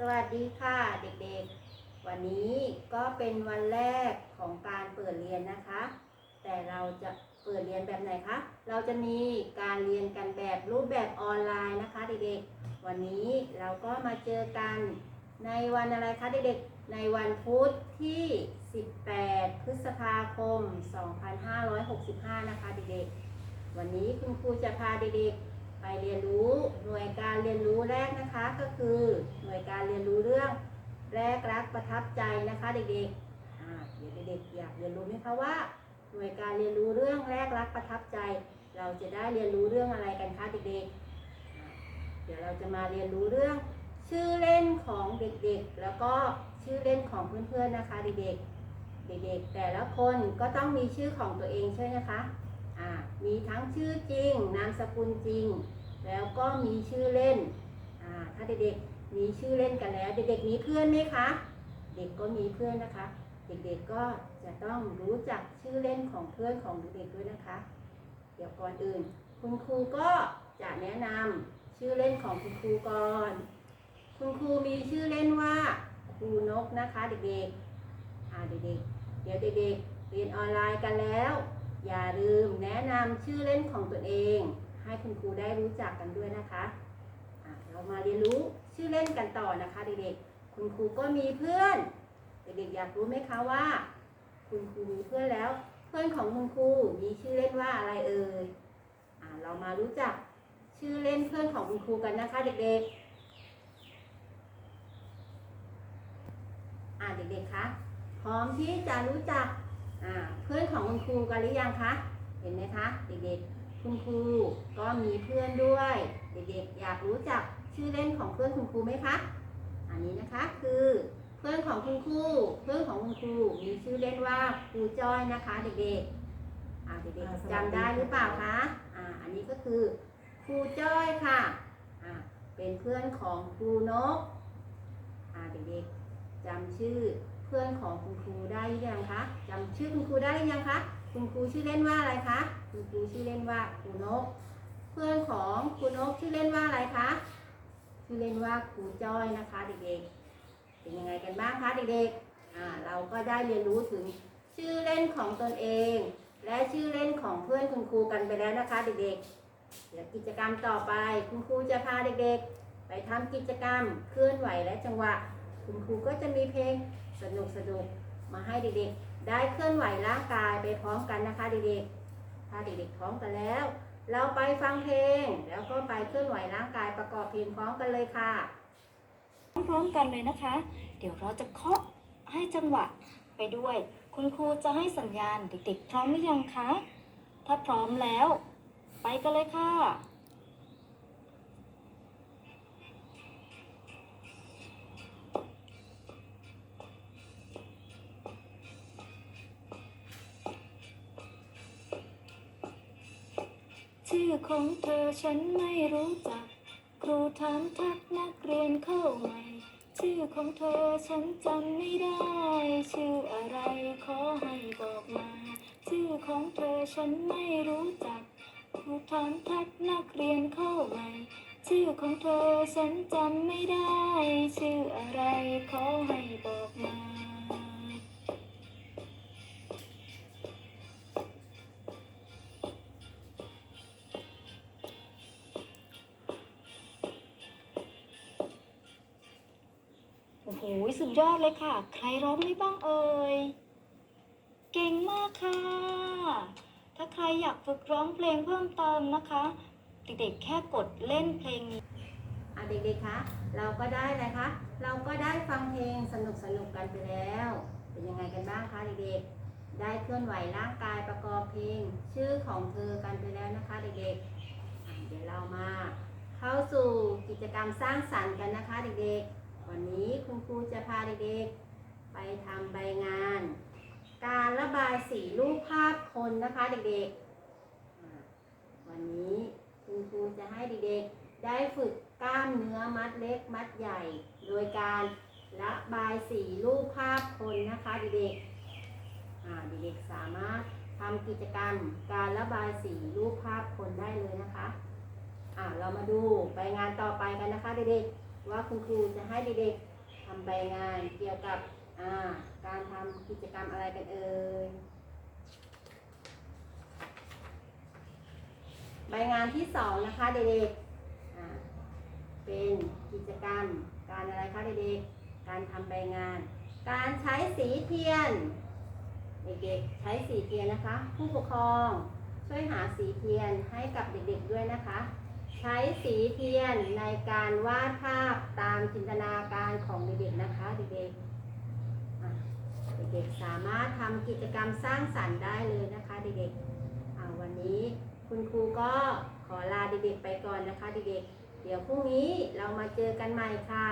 สวัสดีค่ะเด็กๆ วันนี้ก็เป็นวันแรกของการเปิดเรียนนะคะ แต่เราจะเปิดเรียนแบบไหนคะ เราจะมีการเรียนกันแบบรูปแบบออนไลน์นะคะเด็กๆ วันนี้เราก็มาเจอกันในวันอะไรคะเด็กๆ ในวันพุธที่ 18 พฤษภาคม 2565 นะคะเด็กๆ วันนี้คุณครูจะพาเด็กๆ ไปเรียนรู้หน่วยการเรียนรู้แรกนะคะก็คือหน่วยการเรียนรู้เรื่องแรกรักประทับใจนะคะเด็กๆเดี๋ยวเด็กๆอยากเรียนรู้ไหมคะว่า หน่วยการเรียนรู้เรื่องแรกรักประทับใจ เราจะได้เรียนรู้เรื่องอะไรกันคะเด็กๆ เดี๋ยวเราจะมาเรียนรู้เรื่อง ชื่อเล่นของเด็กๆ แล้วก็ชื่อเล่นของเพื่อนๆนะคะเด็กๆ เด็กๆ แต่ละคนก็ต้องมีชื่อของตัวเองใช่ไหมคะ มีทั้งชื่อจริง นามสกุลจริง แล้วก็มีชื่อเล่น ถ้าเด็กๆมีชื่อเล่นกันแล้ว เด็กๆมีเพื่อนไหมคะ เด็กก็มีเพื่อนนะคะ เด็กๆก็จะต้องรู้จักชื่อเล่นของเพื่อนของเด็กๆด้วยนะคะ เดี๋ยวก่อนอื่น คุณครูก็จะแนะนำชื่อเล่นของคุณครูก่อน คุณครูมีชื่อเล่นว่าครูนกนะคะ เด็กๆเด็กๆเดี๋ยวเด็กๆเรียนออนไลน์กันแล้ว อย่าลืมแนะนำชื่อเล่นของตัวเอง ให้คุณครูได้รู้จักกันด้วยนะคะะเรามาเรียนรู้ชื่อเล่นกันต่อนะคะเด็กๆ คุณครูก็มีเพื่อน เด็กๆอยากรู้ไหมคะว่า คุณครูมีเพื่อนแล้ว เพื่อนของคุณครูมีชื่อเล่นว่าอะไรเอ่ยอเรามารู้จักชื่อเล่นเพื่อนของคุณครูกันนะคะเด็กๆอะเด็กๆ คะ พร้อมที่จะรู้จัก เพื่อนของคุณครูกันหรือยังคะ เห็นไหมคะเด็กๆ คุณครูก็มีเพื่อนด้วย เด็กๆ อยากรู้จักชื่อเล่นของเพื่อนคุณครูไหมคะ อันนี้นะคะคือเพื่อนของคุณครู เพื่อนของคุณครูมีชื่อเล่นว่าครูจ้อยนะคะ เด็กๆ อ่าเด็กอ่าสวัสดีๆจำได้หรือเปล่าคะ อ่าอันนี้ก็คือครูจ้อยค่ะ อ่าเป็นเพื่อนของครูนก อ่าเด็กๆจำชื่อ เพื่อนของคุณครูได้หรือยังคะจำชื่อคุณครูได้หรือยังคะคุณครูชื่อเล่นว่าอะไรคะคุณครูชื่อเล่นว่าครูนก เพื่อนของครูนกชื่อเล่นว่าอะไรคะชื่อเล่นว่าครูจ้อยนะคะเด็กๆ เป็นยังไงกันบ้างคะเด็กๆเราก็ได้เรียนรู้ถึงชื่อเล่นของตนเอง และชื่อเล่นของเพื่อนคุณครูกันไปแล้วนะคะเด็กๆ เดี๋ยวกิจกรรมต่อไปคุณครูจะพาเด็กๆ ไปทำกิจกรรมเคลื่อนไหวและจังหวะ คุณครูก็จะมีเพลง สนุกสนุกมาให้เด็กๆ ได้เคลื่อนไหวร่างกายไปพร้อมกันนะคะเด็กๆ ถ้าเด็กๆพร้อมกันแล้ว เราไปฟังเพลง แล้วก็ไปเคลื่อนไหวร่างกายประกอบเพลงพร้อมกันเลยค่ะ พร้อมๆกันเลยนะคะ เดี๋ยวเราจะเคาะให้จังหวะไปด้วย คุณครูจะให้สัญญาณเด็กๆ พร้อมหรือยังคะ ถ้าพร้อมแล้ว ไปกันเลยค่ะ ชื่อของเธอฉันไม่รู้จัก ครูถามทักนักเรียนเข้าใหม่ ชื่อของเธอฉันจำไม่ได้ ชื่ออะไรขอให้บอกมา ชื่อของเธอฉันไม่รู้จัก ครูถามทักนักเรียนเข้าใหม่ ชื่อของเธอฉันจำไม่ได้ ชื่ออะไรขอให้บอก สุดยอดเลยค่ะ ใครร้องได้บ้างเอ่ย เก่งมากค่ะ ถ้าใครอยากฝึกร้องเพลงเพิ่มเติมนะคะ เด็กๆแค่กดเล่นเพลงนี้อะเด็กๆคะ เราก็ได้เลยคะ เราก็ได้ฟังเพลงสนุกสนุกกันไปแล้ว เป็นยังไงกันบ้างคะเด็กๆ ได้เคลื่อนไหวร่างกายประกอบเพลง ชื่อของเธอกันไปแล้วนะคะเด็กๆ เดี๋ยวเรามา เข้าสู่กิจกรรมสร้างสรรค์กันนะคะเด็กๆ วันนี้ พาเด็กๆ ไปทำใบงาน การระบายสีรูปภาพคนนะคะเด็กๆ วันนี้คุณครูจะให้เด็กๆ ได้ฝึกกล้ามเนื้อมัดเล็กมัดใหญ่ โดยการระบายสีรูปภาพคนนะคะเด็กๆเด็กๆสามารถทำกิจกรรมการระบายสีรูปภาพคนได้เลยนะคะอ่าเรามาดูไปงานต่อไปกันนะคะเด็กๆว่าคุณครูจะให้เด็กๆ ทำใบงานเกี่ยวกับอ่าการทำกิจกรรมอะไรกันเอ่ยใบงานที่สองนะคะเด็กๆเป็นกิจกรรม การอะไรคะเด็กๆการทำใบงาน การใช้สีเทียนเด็กๆใช้สีเทียนนะคะ ผู้ปกครองช่วยหาสีเทียนให้กับเด็กๆด้วยนะคะ ใช้สีเทียนในการวาดภาพตามจินตนาการของเด็กๆนะคะเด็กๆเด็กๆสามารถทำกิจกรรมสร้างสรรค์ได้เลยนะคะเด็กๆวันนี้คุณครูก็ขอลาเด็กๆไปก่อนนะคะเด็กๆเดี๋ยวพรุ่งนี้เรามาเจอกันใหม่ค่ะ